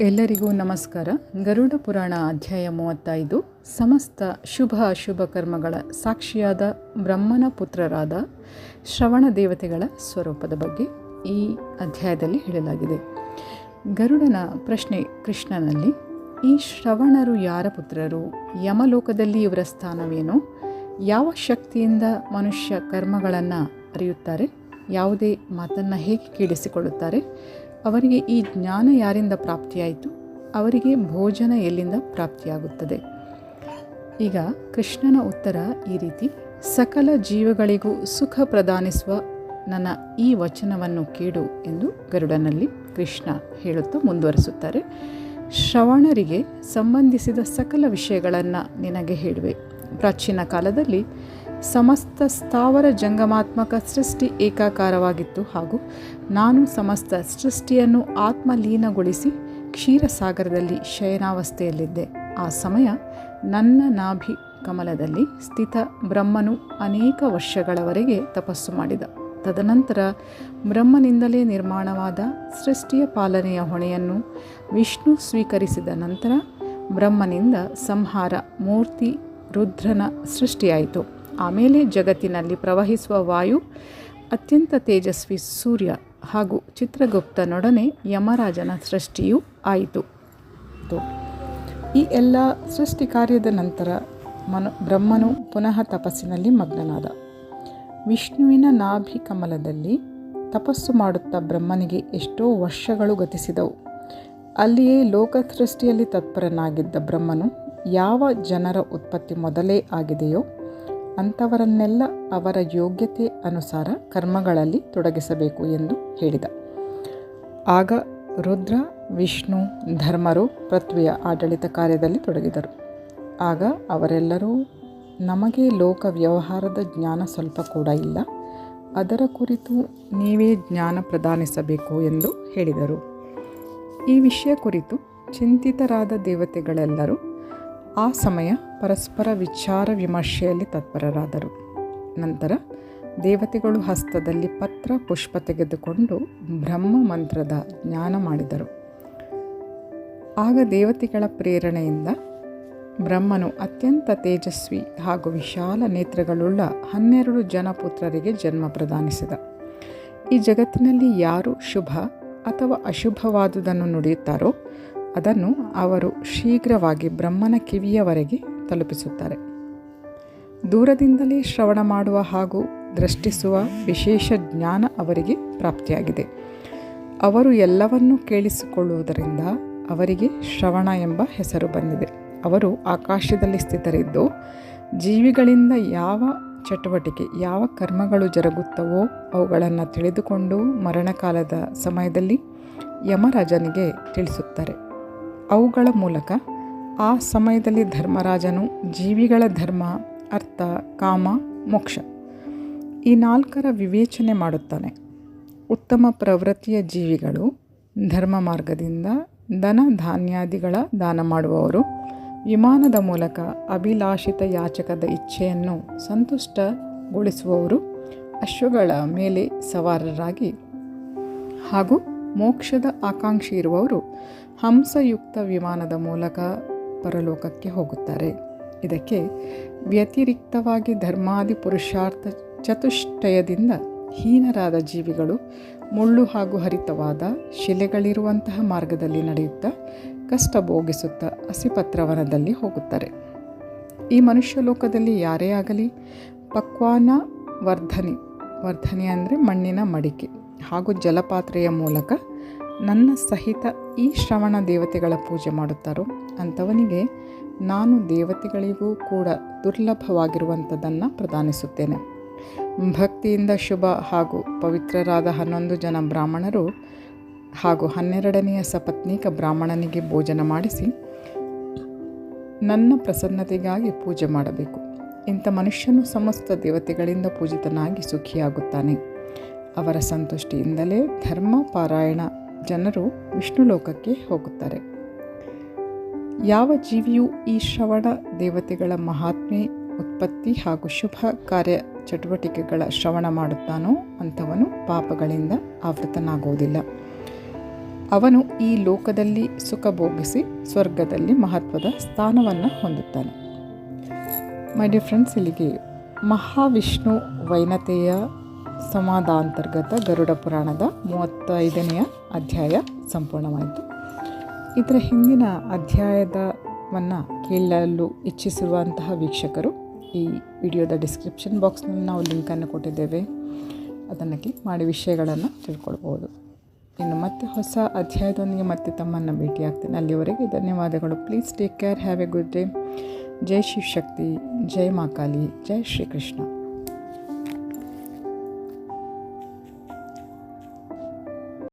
ಎಲ್ಲರಿಗೂ ನಮಸ್ಕಾರ. ಗರುಡ ಪುರಾಣ ಅಧ್ಯಾಯ ಮೂವತ್ತೈದು. ಸಮಸ್ತ ಶುಭ ಅಶುಭ ಕರ್ಮಗಳ ಸಾಕ್ಷಿಯಾದ ಬ್ರಹ್ಮನ ಪುತ್ರರಾದ ಶ್ರವಣ ದೇವತೆಗಳ ಸ್ವರೂಪದ ಬಗ್ಗೆ ಈ ಅಧ್ಯಾಯದಲ್ಲಿ ಹೇಳಲಾಗಿದೆ. ಗರುಡನ ಪ್ರಶ್ನೆ ಕೃಷ್ಣನಲ್ಲಿ, ಈ ಶ್ರವಣರು ಯಾರ ಪುತ್ರರು? ಯಮಲೋಕದಲ್ಲಿ ಇವರ ಸ್ಥಾನವೇನು? ಯಾವ ಶಕ್ತಿಯಿಂದ ಮನುಷ್ಯ ಕರ್ಮಗಳನ್ನು ಅರಿಯುತ್ತಾರೆ? ಯಾವುದೇ ಮಾತನ್ನು ಹೇಗೆ ಕೇಳಿಸಿಕೊಳ್ಳುತ್ತಾರೆ? ಅವರಿಗೆ ಈ ಜ್ಞಾನ ಯಾರಿಂದ ಪ್ರಾಪ್ತಿಯಾಯಿತು? ಅವರಿಗೆ ಭೋಜನ ಎಲ್ಲಿಂದ ಪ್ರಾಪ್ತಿಯಾಗುತ್ತದೆ? ಈಗ ಕೃಷ್ಣನ ಉತ್ತರ ಈ ರೀತಿ, ಸಕಲ ಜೀವಗಳಿಗೂ ಸುಖ ಪ್ರದಾನಿಸುವ ನನ್ನ ಈ ವಚನವನ್ನು ಕೇಳು ಎಂದು ಗರುಡನಲ್ಲಿ ಕೃಷ್ಣ ಹೇಳುತ್ತಾ ಮುಂದುವರಿಸುತ್ತಾರೆ. ಶ್ರವಣರಿಗೆ ಸಂಬಂಧಿಸಿದ ಸಕಲ ವಿಷಯಗಳನ್ನು ನಿನಗೆ ಹೇಳುವೆ. ಪ್ರಾಚೀನ ಕಾಲದಲ್ಲಿ ಸಮಸ್ತ ಸ್ಥಾವರ ಜಂಗಮಾತ್ಮಕ ಸೃಷ್ಟಿ ಏಕಾಕಾರವಾಗಿತ್ತು ಹಾಗೂ ನಾನು ಸಮಸ್ತ ಸೃಷ್ಟಿಯನ್ನು ಆತ್ಮಲೀನಗೊಳಿಸಿ ಕ್ಷೀರಸಾಗರದಲ್ಲಿ ಶಯನಾವಸ್ಥೆಯಲ್ಲಿದ್ದೆ. ಆ ಸಮಯ ನನ್ನ ನಾಭಿ ಕಮಲದಲ್ಲಿ ಸ್ಥಿತ ಬ್ರಹ್ಮನು ಅನೇಕ ವರ್ಷಗಳವರೆಗೆ ತಪಸ್ಸು ಮಾಡಿದ. ತದನಂತರ ಬ್ರಹ್ಮನಿಂದಲೇ ನಿರ್ಮಾಣವಾದ ಸೃಷ್ಟಿಯ ಪಾಲನೆಯ ಹೊಣೆಯನ್ನು ವಿಷ್ಣು ಸ್ವೀಕರಿಸಿದ ನಂತರ ಬ್ರಹ್ಮನಿಂದ ಸಂಹಾರ, ಮೂರ್ತಿ, ರುದ್ರನ ಸೃಷ್ಟಿಯಾಯಿತು. ಆಮೇಲೆ ಜಗತ್ತಿನಲ್ಲಿ ಪ್ರವಹಿಸುವ ವಾಯು ಅತ್ಯಂತ ತೇಜಸ್ವಿ ಸೂರ್ಯ ಹಾಗೂ ಚಿತ್ರಗುಪ್ತನೊಡನೆ ಯಮರಾಜನ ಸೃಷ್ಟಿಯೂ ಆಯಿತು. ಈ ಎಲ್ಲ ಸೃಷ್ಟಿ ಕಾರ್ಯದ ನಂತರ ಮನು, ಬ್ರಹ್ಮನು ಪುನಃ ತಪಸ್ಸಿನಲ್ಲಿ ಮಗ್ನನಾದ. ವಿಷ್ಣುವಿನ ನಾಭಿ ಕಮಲದಲ್ಲಿ ತಪಸ್ಸು ಮಾಡುತ್ತಾ ಬ್ರಹ್ಮನಿಗೆ ಎಷ್ಟೋ ವರ್ಷಗಳು ಗತಿಸಿದವು. ಅಲ್ಲಿಯೇ ಲೋಕ ಸೃಷ್ಟಿಯಲ್ಲಿ ತತ್ಪರನಾಗಿದ್ದ ಬ್ರಹ್ಮನು ಯಾವ ಜನರ ಉತ್ಪತ್ತಿ ಮೊದಲೇ ಆಗಿದೆಯೋ ಅಂಥವರನ್ನೆಲ್ಲ ಅವರ ಯೋಗ್ಯತೆ ಅನುಸಾರ ಕರ್ಮಗಳಲ್ಲಿ ತೊಡಗಿಸಬೇಕು ಎಂದು ಹೇಳಿದ. ಆಗ ರುದ್ರ, ವಿಷ್ಣು, ಧರ್ಮರು ಪೃಥ್ವಿಯ ಆಡಳಿತ ಕಾರ್ಯದಲ್ಲಿ ತೊಡಗಿದರು. ಆಗ ಅವರೆಲ್ಲರೂ, ನಮಗೆ ಲೋಕ ವ್ಯವಹಾರದ ಜ್ಞಾನ ಸ್ವಲ್ಪ ಕೂಡ ಇಲ್ಲ. ಅದರ ಕುರಿತು ನೀವೇ ಜ್ಞಾನ ಪ್ರದಾನಿಸಬೇಕು ಎಂದು ಹೇಳಿದರು. ಈ ವಿಷಯ ಕುರಿತು ಚಿಂತಿತರಾದ ದೇವತೆಗಳೆಲ್ಲರೂ ಆ ಸಮಯ ಪರಸ್ಪರ ವಿಚಾರ ವಿಮರ್ಶೆಯಲ್ಲಿ ತತ್ಪರರಾದರು. ನಂತರ ದೇವತೆಗಳು ಹಸ್ತದಲ್ಲಿ ಪತ್ರ, ಪುಷ್ಪ ತೆಗೆದುಕೊಂಡು ಬ್ರಹ್ಮ ಮಂತ್ರದ ಜ್ಞಾನ ಮಾಡಿದರು. ಆಗ ದೇವತೆಗಳ ಪ್ರೇರಣೆಯಿಂದ ಬ್ರಹ್ಮನು ಅತ್ಯಂತ ತೇಜಸ್ವಿ ಹಾಗೂ ವಿಶಾಲ ನೇತ್ರಗಳುಳ್ಳ ಹನ್ನೆರಡು ಜನ ಪುತ್ರರಿಗೆ ಜನ್ಮ ಪ್ರದಾನಿಸಿದ. ಈ ಜಗತ್ತಿನಲ್ಲಿ ಯಾರು ಶುಭ ಅಥವಾ ಅಶುಭವಾದುದನ್ನು ನುಡಿಯುತ್ತಾರೋ ಅದನ್ನು ಅವರು ಶೀಘ್ರವಾಗಿ ಬ್ರಹ್ಮನ ಕಿವಿಯವರೆಗೆ ತಲುಪಿಸುತ್ತಾರೆ. ದೂರದಿಂದಲೇ ಶ್ರವಣ ಮಾಡುವ ಹಾಗೂ ದೃಷ್ಟಿಸುವ ವಿಶೇಷ ಜ್ಞಾನ ಅವರಿಗೆ ಪ್ರಾಪ್ತಿಯಾಗಿದೆ. ಅವರು ಎಲ್ಲವನ್ನೂ ಕೇಳಿಸಿಕೊಳ್ಳುವುದರಿಂದ ಅವರಿಗೆ ಶ್ರವಣ ಎಂಬ ಹೆಸರು ಬಂದಿದೆ. ಅವರು ಆಕಾಶದಲ್ಲಿ ಸ್ಥಿತರಿದ್ದು, ಜೀವಿಗಳಿಂದ ಯಾವ ಚಟುವಟಿಕೆ, ಯಾವ ಕರ್ಮಗಳು ಜರುಗುತ್ತವೋ ಅವುಗಳನ್ನು ತಿಳಿದುಕೊಂಡು ಮರಣಕಾಲದ ಸಮಯದಲ್ಲಿ ಯಮರಾಜನಿಗೆ ತಿಳಿಸುತ್ತಾರೆ. ಅವುಗಳ ಮೂಲಕ ಆ ಸಮಯದಲ್ಲಿ ಧರ್ಮರಾಜನು ಜೀವಿಗಳ ಧರ್ಮ, ಅರ್ಥ, ಕಾಮ, ಮೋಕ್ಷ ಈ ನಾಲ್ಕರ ವಿವೇಚನೆ ಮಾಡುತ್ತಾನೆ. ಉತ್ತಮ ಪ್ರವೃತ್ತಿಯ ಜೀವಿಗಳು ಧರ್ಮ ಮಾರ್ಗದಿಂದ ಧನ ಧಾನ್ಯಾದಿಗಳ ದಾನ ಮಾಡುವವರು. ವಿಮಾನದ ಮೂಲಕ ಅಭಿಲಾಷಿತ ಯಾಚಕದ ಇಚ್ಛೆಯನ್ನು ಸಂತುಷ್ಟಗೊಳಿಸುವವರು ಅಶ್ವಗಳ ಮೇಲೆ ಸವಾರರಾಗಿ ಹಾಗೂ ಮೋಕ್ಷದ ಆಕಾಂಕ್ಷಿ ಇರುವವರು ಹಂಸಯುಕ್ತ ವಿಮಾನದ ಮೂಲಕ ಪರಲೋಕಕ್ಕೆ ಹೋಗುತ್ತಾರೆ. ಇದಕ್ಕೆ ವ್ಯತಿರಿಕ್ತವಾಗಿ ಧರ್ಮಾದಿ ಪುರುಷಾರ್ಥ ಚತುಷ್ಟಯದಿಂದ ಹೀನರಾದ ಜೀವಿಗಳು ಮುಳ್ಳು ಹಾಗೂ ಹರಿತವಾದ ಶಿಲೆಗಳಿರುವಂತಹ ಮಾರ್ಗದಲ್ಲಿ ನಡೆಯುತ್ತಾ ಕಷ್ಟ ಭೋಗಿಸುತ್ತಾ ಹಸಿಪತ್ರವನದಲ್ಲಿ ಹೋಗುತ್ತಾರೆ. ಈ ಮನುಷ್ಯ ಲೋಕದಲ್ಲಿ ಯಾರೇ ಆಗಲಿ ಪಕ್ವಾನ ವರ್ಧನೆ ವರ್ಧನೆ ಅಂದರೆ ಮಣ್ಣಿನ ಮಡಿಕೆ. ಹಾಗೂ ಜಲಪಾತ್ರೆಯ ಮೂಲಕ ನನ್ನ ಸಹಿತ ಈ ಶ್ರವಣ ದೇವತೆಗಳ ಪೂಜೆ ಮಾಡುತ್ತಾರೋ ಅಂಥವನಿಗೆ ನಾನು ದೇವತೆಗಳಿಗೂ ಕೂಡ ದುರ್ಲಭವಾಗಿರುವಂಥದ್ದನ್ನು ಪ್ರದಾನಿಸುತ್ತೇನೆ. ಭಕ್ತಿಯಿಂದ ಶುಭ ಹಾಗೂ ಪವಿತ್ರರಾದ ಹನ್ನೊಂದು ಜನ ಬ್ರಾಹ್ಮಣರು ಹಾಗೂ ಹನ್ನೆರಡನೆಯ ಸಪತ್ನೀಕ ಬ್ರಾಹ್ಮಣನಿಗೆ ಭೋಜನ ಮಾಡಿಸಿ ನನ್ನ ಪ್ರಸನ್ನತೆಗಾಗಿ ಪೂಜೆ ಮಾಡಬೇಕು. ಇಂಥ ಮನುಷ್ಯನು ಸಮಸ್ತ ದೇವತೆಗಳಿಂದ ಪೂಜಿತನಾಗಿ ಸುಖಿಯಾಗುತ್ತಾನೆ. ಅವರ ಸಂತುಷ್ಟಿಯಿಂದಲೇ ಧರ್ಮ ಪಾರಾಯಣ ಜನರು ವಿಷ್ಣು ಲೋಕಕ್ಕೆ ಹೋಗುತ್ತಾರೆ. ಯಾವ ಜೀವಿಯು ಈ ಶ್ರವಣ ದೇವತೆಗಳ ಮಹಾತ್ಮೆ ಉತ್ಪತ್ತಿ ಹಾಗೂ ಶುಭ ಕಾರ್ಯ ಚಟುವಟಿಕೆಗಳ ಶ್ರವಣ ಮಾಡುತ್ತಾನೋ ಅಂಥವನು ಪಾಪಗಳಿಂದ ಆವೃತನಾಗುವುದಿಲ್ಲ. ಅವನು ಈ ಲೋಕದಲ್ಲಿ ಸುಖ ಭೋಗಿಸಿ ಸ್ವರ್ಗದಲ್ಲಿ ಮಹತ್ವದ ಸ್ಥಾನವನ್ನು ಹೊಂದುತ್ತಾನೆ. ಮೈ ಡಿಯರ್ ಫ್ರೆಂಡ್ಸ್ ಇಲ್ಲಿಗೆ ಮಹಾವಿಷ್ಣು ವೈನತೆಯ ಸಮಾದಾಂತರ್ಗತ ಗರುಡ ಪುರಾಣದ ಮೂವತ್ತೈದನೆಯ ಅಧ್ಯಾಯ ಸಂಪೂರ್ಣವಾಯಿತು. ಇದರ ಹಿಂದಿನ ಅಧ್ಯಾಯದವನ್ನು ಕೇಳಲು ಇಚ್ಛಿಸಿರುವಂತಹ ವೀಕ್ಷಕರು, ಈ ವಿಡಿಯೋದ ಡಿಸ್ಕ್ರಿಪ್ಷನ್ ಬಾಕ್ಸ್ನಲ್ಲಿ ನಾವು ಲಿಂಕನ್ನು ಕೊಟ್ಟಿದ್ದೇವೆ. ಅದನ್ನು ಕ್ಲಿಕ್ ಮಾಡಿ ವಿಷಯಗಳನ್ನು ತಿಳ್ಕೊಳ್ಬೋದು. ಇನ್ನು ಮತ್ತೆ ಹೊಸ ಅಧ್ಯಾಯದೊಂದಿಗೆ ಮತ್ತೆ ತಮ್ಮನ್ನು ಭೇಟಿಯಾಗ್ತೇನೆ. ಅಲ್ಲಿವರೆಗೆ ಧನ್ಯವಾದಗಳು. Please take care have a good day Jai Shivashakti. Jai Makali Jai Shrikrishna.